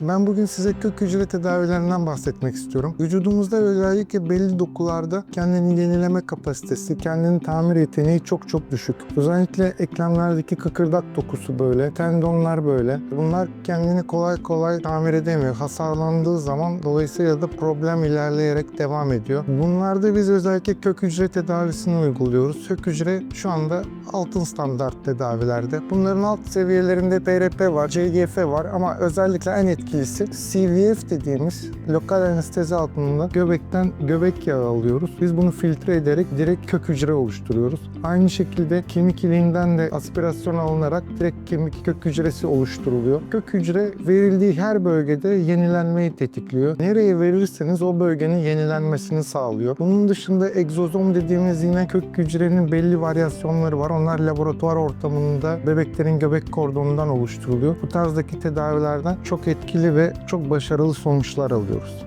Ben bugün size kök hücre tedavilerinden bahsetmek istiyorum. Vücudumuzda özellikle belli dokularda kendini yenileme kapasitesi, kendini tamir yeteneği çok çok düşük. Özellikle eklemlerdeki kıkırdak dokusu böyle, tendonlar böyle. Bunlar kendini kolay kolay tamir edemiyor. Hasarlandığı zaman dolayısıyla da problem ilerleyerek devam ediyor. Bunlarda biz özellikle kök hücre tedavisini uyguluyoruz. Kök hücre şu anda altın standart tedavilerde. Bunların alt seviyelerinde PRP var, CGF var ama özellikle en etkilisi CVF dediğimiz lokal anestezi altında göbekten göbek yağı alıyoruz. Biz bunu filtre ederek direkt kök hücre oluşturuyoruz. Aynı şekilde kemik iliğinden de aspirasyon alınarak direkt kemik kök hücresi oluşturuluyor. Kök hücre verildiği her bölgede yenilenmeyi tetikliyor. Nereye verirseniz o bölgenin yenilenmesini sağlıyor. Bunun dışında egzozom dediğimiz yine kök hücrenin belli varyasyonları var. Onlar laboratuvar ortamında bebeklerin göbek kordonundan oluşturuluyor. Bu tarzdaki tedavilerden çok etkili ve çok başarılı sonuçlar alıyoruz.